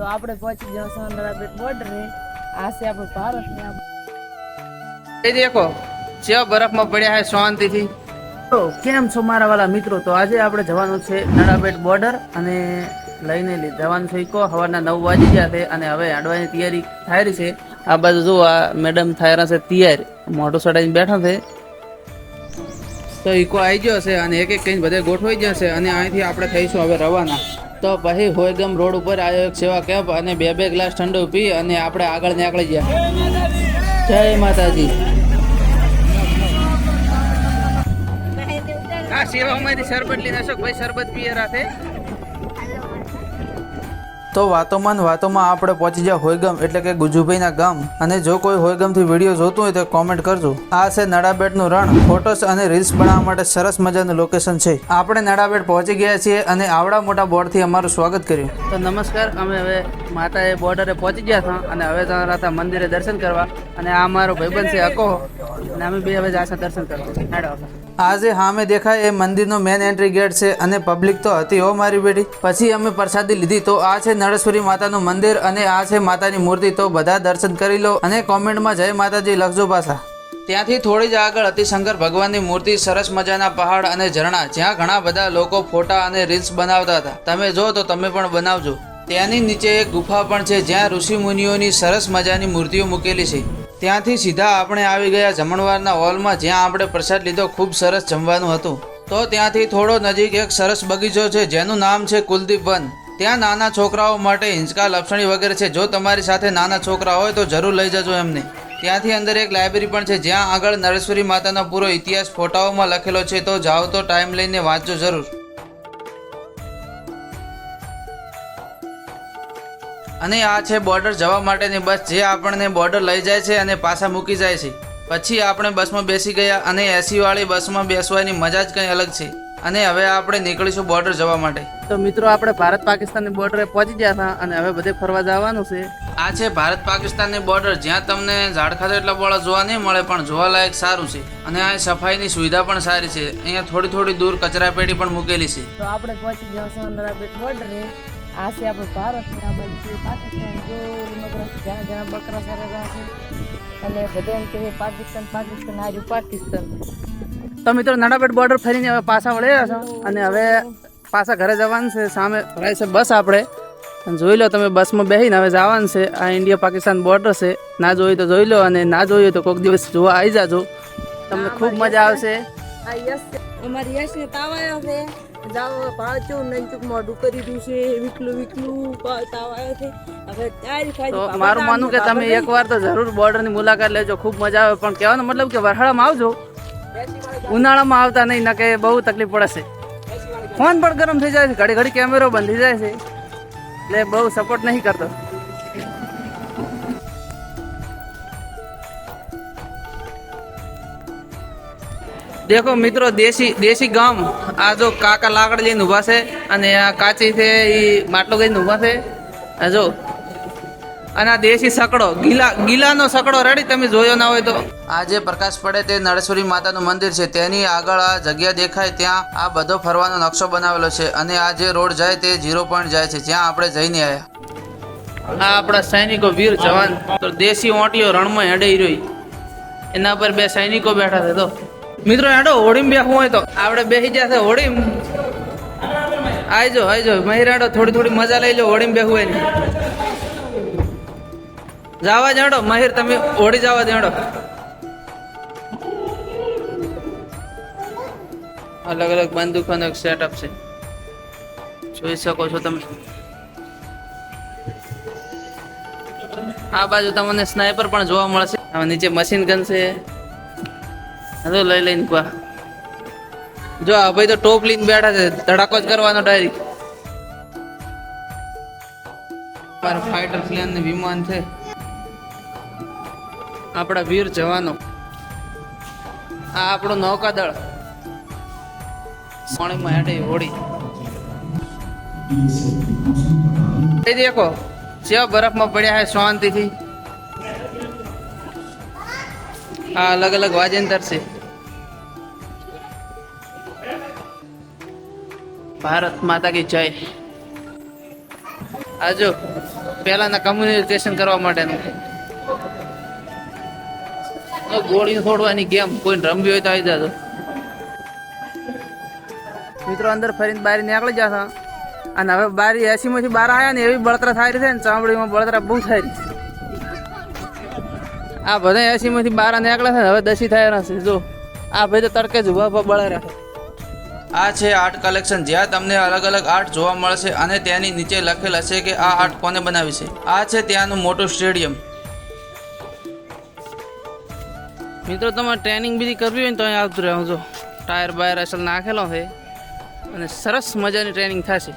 તો આપણે પહોંચી જશું નડાબેટ બોર્ડરે. આ છે આપણું ભારત એ દેખો જેવા બરફમાં પડ્યા છે શાંતિથી. તો કેમ છો મારા વાલા મિત્રો? તો આજે આપણે જવાનું છે નડાબેટ બોર્ડર અને લઈને જવાનું છે સવારના નવ વાગી ગયા છે અને હવે આડવાની તૈયારી થાય છે. આ બાજુ જો આ મેડમ થાય છે તૈયાર. મોટો સડાઈને બેઠા છે. તો ઈકો આવી ગયો છે અને એક એક કઈ બધે ગોઠવાઈ જશે અને અહીંથી આપણે થઈશું હવે રવાના. તો પછી હોયગમ રોડ ઉપર આવ્યો એક સેવા કેમ્પ અને બે બે ગ્લાસ ઠંડુ પી અને આપણે આગળ નીકળી ગયા. જય માતાજી. આ સેવા અમારી શરબત લઈને અશોક ભાઈ શરબત પીએ રાતે? તો વાતોમાં વાતોમાં આપણે પહોંચી ગયા હોયગમ, એટલે કે ગુજુભાઈના ગામ. અને જો કોઈ હોયગમથી વીડિયો જોતું હોય તો કોમેન્ટ કરજો. આ છે નડાબેટનું રણ. ફોટોસ અને રીલ્સ બનાવવા માટે સરસ મજાનું લોકેશન છે. આપણે નડાબેટ પહોંચી ગયા છીએ અને આવડા મોટા બોર્ડથી અમારું સ્વાગત કર્યું. તો નમસ્કાર, અમે હવે માતાએ બોર્ડરે પહોંચી ગયા હતા અને હવે જવાના હતા મંદિરે દર્શન કરવા. અને આ મારો ભાઈબંધ છે અકો અને અમે બે હવે જાશે દર્શન કરવા. આજે સામે દેખાય એ મંદિરનો મેન એન્ટ્રી ગેટ છે અને પબ્લિક તો હતી હો મારી બેટી. પછી અમે પ્રસાદી લીધી તો આ છે નળેશ્વરી માતાનું મંદિર અને આ છે માતાની મૂર્તિ. તો બધા દર્શન કરી લો અને કોમેન્ટમાં જય માતાજી લખજો પાછા. ત્યાંથી થોડી જ આગળ અતિશંકર ભગવાનની મૂર્તિ, સરસ મજાના પહાડ અને ઝરણા, જ્યાં ઘણા બધા લોકો ફોટા અને રીલ્સ બનાવતા હતા. તમે જો તો તમે પણ બનાવજો. ત્યાંની નીચે એક ગુફા પણ છે જ્યાં ઋષિ મુનિઓની સરસ મજાની મૂર્તિઓ મૂકેલી છે. ત્યાંથી સીધા આપણે આવી ગયા જમણવારના હોલમાં, જ્યાં આપણે પ્રસાદ લીધો, ખૂબ સરસ જમવાનું હતું. તો ત્યાંથી થોડો નજીક એક સરસ બગીચો છે, જેનું નામ છે કુલદીપ વન. ત્યાં નાના છોકરાઓ માટે હિંચકા, લપસણી વગેરે છે. જો તમારી સાથે નાના છોકરા હોય તો જરૂર લઈ જજો એમને. ત્યાંથી અંદર એક લાઇબ્રેરી પણ છે, જ્યાં આગળ નરેશ્વરી માતાનો પૂરો ઇતિહાસ ફોટાઓમાં લખેલો છે. તો જાઓ તો ટાઈમ લઈને વાંચજો જરૂર. અને આ છે બોર્ડર જવા માટેની બસ જે આપણને બોર્ડર લઈ જાય છે અને પાછા મૂકી જાય છે. પછી આપણે બસમાં બેસી ગયા અને એસીવાળી બસમાં બેસવાની મજા જ કંઈ અલગ છે. અને હવે આપણે નીકળીશું બોર્ડર જવા માટે. તો મિત્રો આપણે ભારત પાકિસ્તાનની બોર્ડરે પહોંચી ગયા હતા અને હવે બધે ફરવા જવાનું છે. આ છે ભારત પાકિસ્તાનની બોર્ડર. જ્યાં તમને ઝાડખાતો એટલા બોળા જોવા નહીં મળે પણ જોવાલાયક સારું છે. અને આ સફાઈની સુવિધા પણ સારી છે. અહીંયા થોડી થોડી દૂર કચરા પેટી પણ મૂકેલી છે. તો આપણે પહોંચી નડાબેટ બોર્ડરે. આ છે આપણું ભારત આ બાજુ છે પાકિસ્તાન. જો જ્યાં જ્યાં બકરા સરેલા છે. અને બધા એમ પાકિસ્તાન પાકિસ્તાન આજુ પાકિસ્તાન. તો મિત્રો નડાબેટ બોર્ડર ફરીને હવે પાછા વળ્યા છો. અને હવે પાછા ઘરે જવાનું છે. સામે ભરાય છે બસ આપણે. જોઈ લો તમે બસમાં બેસીને હવે જવાનું છે. આ ઇન્ડિયા પાકિસ્તાન બોર્ડર છે. ના જોયું તો જોઈ લો. અને ના જોયું તો કોઈક દિવસ જોવા આવી જાજો. તમને ખૂબ મજા આવશે. આ યશ. અમારી યશ ને તાવ આવ્યો છે. જાઓ પાછું નંચુક મોઢું કરી દીધું છે. વિકલું વિકલું તાવાય તાવ આવ્યો છે મારું માનવું કે તમે એકવાર તો જરૂર બોર્ડરની મુલાકાત લેજો. ખૂબ મજા આવે. પણ કહેવાનો મતલબ કે વરહાળામાં આવજો. ઉનાળામાં આવતા નહીં ના કે બહુ તકલીફ પડશે. ફોન પણ ગરમ થઈ જાય છે. ઘડી ઘડી કેમેરો બંધ થઈ જાય છે. એટલે બહુ સપોર્ટ નહીં કરતો. દેખો મિત્રો દેશી દેશી ગામ. આ જો કાકા લાકડ લઈને ઊભા છે અને આ કાચી છે એ માટલો લઈને ઊભા છે. આ જો. અને આ દેશી સકડો ગીલા ગીલાનો સકડો રેડી તમે જોયો ના હોય તો. આ જે પ્રકાશ પડે તે નળેશ્વરી માતાનું મંદિર છે. તેની આગળ આ જગ્યા દેખાય ત્યાં આ બધો ફરવાનો નકશો બનાવેલો છે અને આ જે રોડ જાય તે ઝીરો પોઈન્ટ જાય છે. જ્યાં આપણે જઈને આવ્યા આ આપણા સૈનિકો વીર જવાન. તો દેશી ઓંટીઓ રણમાં હેડે રહી એના પર બે સૈનિકો બેઠા છે તો. મિત્રો, હેડો, હોળીમ બેસવું હોય તો. આપણે બેસી જશે હોડીમ આઈજો આઈજો હેડો, થોડી થોડી મજા લઈ લો, હોળીમ બેસવું હોય ને જાવા જાડો મહિર, તમે હોળી જવા જાડો અલગ અલગ બંદૂકોનો સેટઅપ છે. જોઈ શકો છો તમે. આ બાજુ તમને સ્નાઈપર પણ જોવા મળશે. નીચે મશીન ગન છે. હવે લઈ લઈને કા. જો, આ ભાઈ તો ટોપ લઈને બેઠા છે. ધડાકો જ કરવાનો ડાયરેક્ટ મારા ફાઇટર પ્લેન ને વિમાન છે. આપણા વીર જવાનો. આ આપણો નૌકાદળ. પાણીમાં હેડે હોડી દેખો જેવા બરફમાં પડ્યા છે શાંતિથી. આ અલગ અલગ વાજેન્તર છે. ભારત માતા કી જય. આ જો પહેલાના કમ્યુનિકેશન કરવા માટેનું. ગોળી ફોડવાની ગેમ કોઈ રમવી હોય તો આવી જાજો. મિત્રો, અંદર ફરીને બહાર નીકળી જશો. અને હવે બારી એસી માંથી બહાર આવ્યા ને એવી બળતરા થાય છે ને ચામડીમાં બળતરા બહુ થાય છે. આ બધા એસી માંથી બહાર નીકળે છે હવે દસી થાય છે જો, આ ભાઈ તો તડકે જ ઊભા ઊભા બળે રાખે આ છે આર્ટ કલેક્શન. જ્યાં તમને અલગ અલગ આર્ટ જોવા મળશે અને તેની નીચે લખેલ હશે કે આ આર્ટ કોને બનાવી છે. આ છે ત્યાંનું મોટું સ્ટેડિયમ. મિત્રો તમારે ટ્રેનિંગ બીજી કરવી હોય ને તો અહીં આવતું રહેજો ટાયર બાયર અસલ નાખેલો છે અને સરસ મજાની ટ્રેનિંગ થશે.